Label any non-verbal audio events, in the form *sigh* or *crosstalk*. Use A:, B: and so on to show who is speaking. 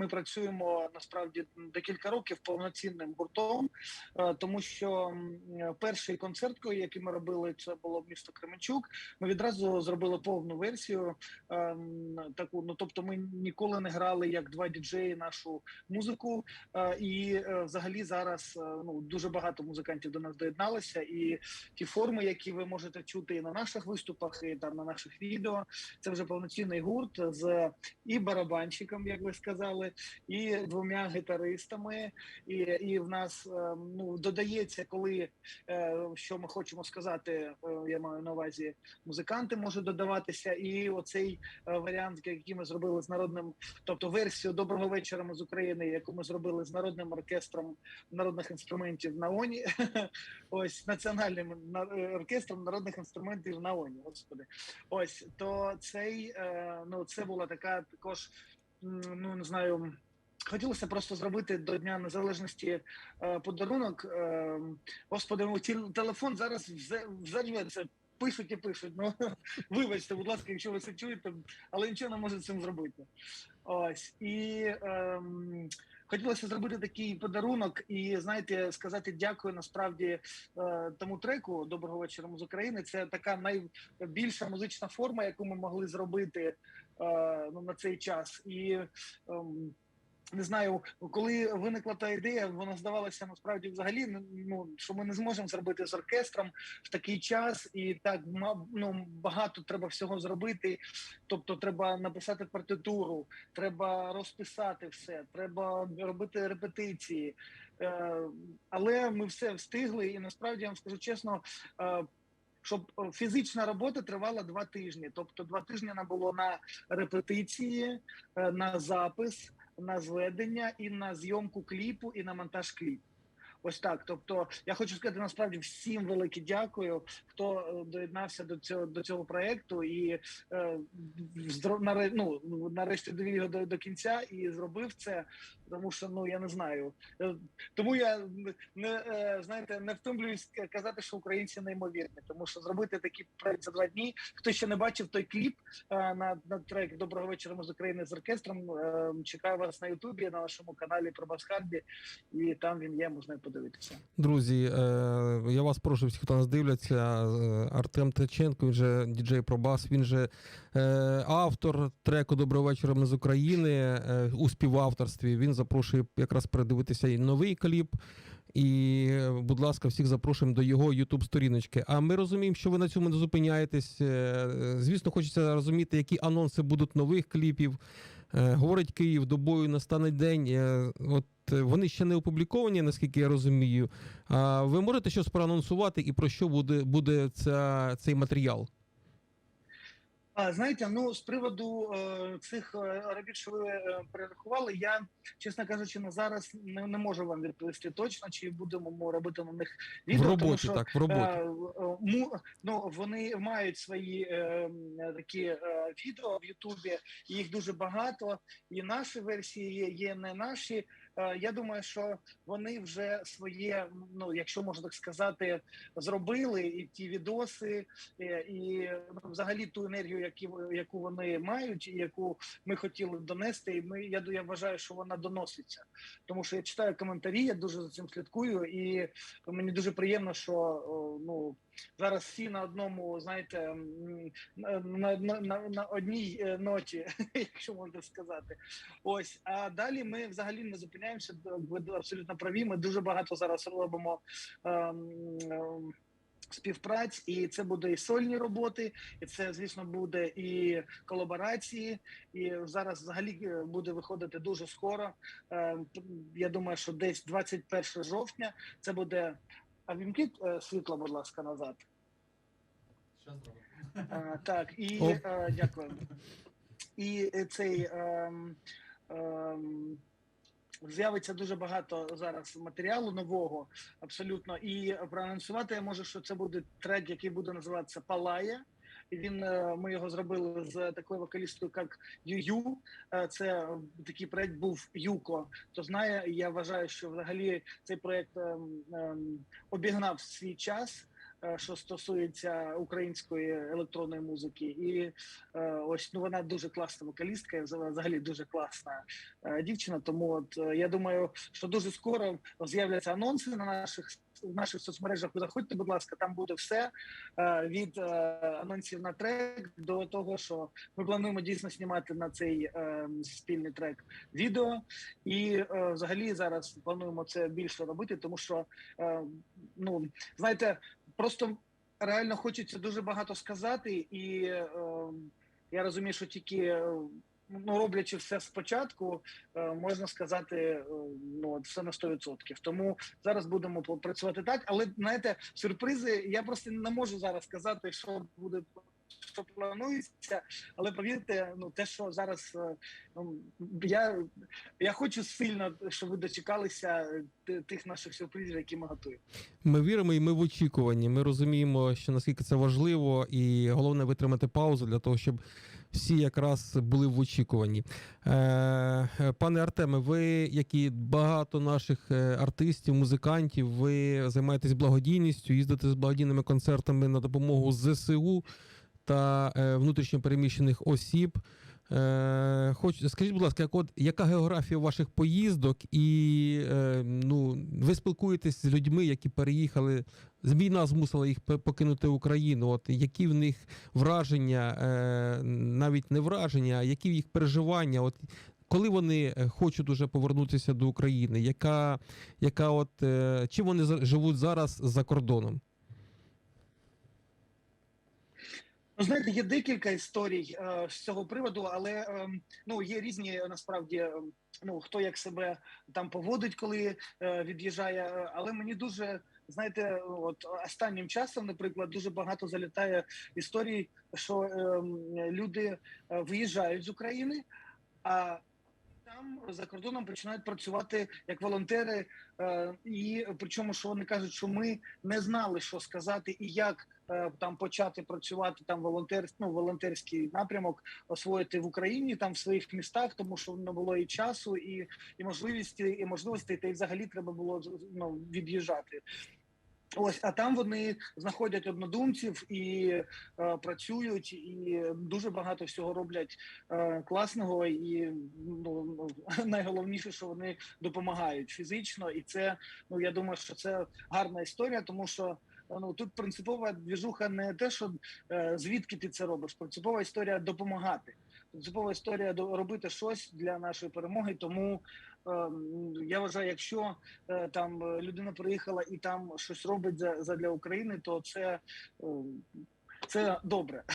A: ми працюємо насправді декілька років повноцінним гуртом, е, тому що перший концерт, який ми робили, це було місто Кременчук. Ми відразу зробили повну версію. е, Таку, ну тобто, ми ніколи не грали як два діджеї нашу музику. е, І взагалі зараз ну дуже багато музикантів до нас доєдналися, і ті форми, які ви можете чути і на наших виступах, і там на наших відео, це вже повноцінний гурт з і барабанщиком, як ви сказали, і двома гітаристами. І, і в нас е, ну додається, коли е, що ми хочемо сказати, е, я маю на увазі, музиканти можуть додаватися, і оцей варіант, який ми зробили з народним, тобто версію доброго вечора ми з України, яку ми зробили з народним оркестром народних інструментів на ОНІ, *laughs* ось національним на- оркестром народних інструментів на ОНІ. Господи, ось то цей ну це була така також, ну не знаю. Хотілося просто зробити до Дня Незалежності е, подарунок. Е, господи, ну, телефон зараз взорветься. Пишуть і пишуть. Ну *laughs* вибачте, будь ласка, якщо ви це чуєте, але нічого не може цим зробити. Ось і ем, хотілося зробити такий подарунок, і знаєте, сказати дякую насправді е, тому треку Доброго вечора з України. Це така найбільша музична форма, яку ми могли зробити е, ну, на цей час. І ем, не знаю, коли виникла та ідея, вона здавалася насправді взагалі ну що ми не зможемо зробити з оркестром в такий час, і так ну, багато треба всього зробити. Тобто, треба написати партитуру, треба розписати все, треба робити репетиції. Е, але ми все встигли, і насправді я вам скажу чесно. Щоб е, фізична робота тривала два тижні, тобто два тижні нам було на репетиції, е, на запис, на зведення і на зйомку кліпу, і на монтаж кліпу. Ось так. Тобто, я хочу сказати насправді всім велике дякую, хто е, доєднався до цього до цього проекту і е, здро- ну, нарешті довів його до, до кінця і зробив це. Тому що ну я не знаю. Е, Тому я не е, знаєте, не втомлююсь казати, що українці неймовірні, тому що зробити такий проект за два дні. Хто ще не бачив той кліп на, на трек Доброго вечора з України з оркестром. е, Чекаю вас на Ютубі на нашому каналі про Басхарді, і там він є, можна подивитися.
B: Друзі, е, я вас прошу, всі, хто нас дивляться, е, Артем Теченко, він же діджей Пробас, він же е, автор треку Доброго вечора ми з України у співавторстві. Він запрошує якраз передивитися і новий кліп. І, будь ласка, всіх запрошуємо до його youtube сторіночки. А ми розуміємо, що ви на цьому не зупиняєтесь. Звісно, хочеться розуміти, які анонси будуть нових кліпів. Говорить Київ, до бою настане день. От вони ще не опубліковані, наскільки я розумію. Ви можете щось проанонсувати і про що буде, буде ця, цей матеріал?
A: А знаєте, ну з приводу е, цих е, робіт, що ви е, перерахували, я чесно кажучи, на зараз не, не можу вам відповісти точно, чи будемо ми робити на них відео.
B: в роботі,
A: тому що,
B: так, в роботі.
A: Е, е, му- ну вони мають свої е, такі е, відео в Ютубі. Їх дуже багато. І наші версії є, є не наші. Е, я думаю, що вони вже своє, ну якщо можна так сказати, зробили і ті відоси, е, і ну, взагалі ту енергію, які, яку вони мають, і яку ми хотіли донести. І ми я, я вважаю, що вона доноситься, тому що я читаю коментарі, я дуже за цим слідкую, і мені дуже приємно, що ну. Зараз всі на одному, знаєте, на, на, на, на, одній е, ноті, *laughs* якщо можна сказати. Ось, а далі ми взагалі не зупиняємося. Ви абсолютно праві. Ми дуже багато зараз робимо. ем, ем, Співпраць, і це буде і сольні роботи, і це, звісно, буде і колаборації. І зараз взагалі е, буде виходити дуже скоро. Е, Я думаю, що десь 21 жовтня це буде. А вімкніть е, світло, будь ласка, назад. Так, і е, дякую. І цей ем, ем, з'явиться дуже багато зараз матеріалу нового, абсолютно. І проанонсувати я можу, що це буде трек, який буде називатися Палає. І він е, ми його зробили з такою вокалісткою, як Ю-Ю. Е, Це такий проект був Юко. Хто знає, я вважаю, що взагалі цей проект ем, ем, обігнав свій час. Е, що стосується української електронної музики, і е, ось ну вона дуже класна вокалістка, взагалі дуже класна е, дівчина. Тому от я думаю, що дуже скоро з'являться анонси на наших в наших соцмережах. Заходьте, будь ласка, там буде все від анонсів на трек до того, що ми плануємо дійсно знімати на цей спільний трек відео, і взагалі зараз плануємо це більше робити, тому що ну знаєте, просто реально хочеться дуже багато сказати, і е, я розумію, що тільки. е, Ну, роблячи все спочатку, е, можна сказати, е, ну все на 100%. Тому зараз будемо працювати так. Але знаєте, сюрпризи я просто не можу зараз сказати, що буде що планується. Але повірте, ну те, що зараз е, ну, я, я хочу сильно, щоб ви дочекалися тих наших сюрпризів, які ми готуємо.
B: Ми віримо і ми в очікуванні. Ми розуміємо, що наскільки це важливо, і головне витримати паузу для того, щоб всі якраз були в очікуванні. Е, е, пане Артеме, ви, як і багато наших е, артистів, музикантів, ви займаєтесь благодійністю, їздите з благодійними концертами на допомогу ЗСУ та е, внутрішньо переміщених осіб. Е, хоч скажіть, будь ласка, як от яка географія ваших поїздок, і е, ну ви спілкуєтесь з людьми, які переїхали. Війна змусила їх покинути Україну. От які в них враження, навіть не враження, а які в їх переживання? От коли вони хочуть уже повернутися до України, яка, яка от чим вони живуть зараз за кордоном?
A: Ну, знаєте, є декілька історій е, з цього приводу, але е, ну є різні е, насправді. е, Ну хто як себе там поводить, коли від'їжджає. Але мені дуже знаєте, от останнім часом, наприклад, дуже багато залітає історій, що е, люди виїжджають з України, а там за кордоном починають працювати як волонтери, і причому, що вони кажуть, що ми не знали, що сказати і як там почати працювати там волонтер, ну, волонтерський напрямок освоїти в Україні там в своїх містах, тому що не було і часу, і, і можливості, і можливості, та й взагалі треба було ну, від'їжджати. Ось, а там вони знаходять однодумців і е, працюють, і дуже багато всього роблять е, класного. І ну *laughs* найголовніше, що вони допомагають фізично, і це ну я думаю, що це гарна історія, тому що ну тут принципова двіжуха не те, що е, звідки ти це робиш. Принципова історія допомагати. Принципова історія до- робити щось для нашої перемоги. Тому е, я вважаю, якщо е, там людина приїхала і там щось робить за, за для України, то це, це добре.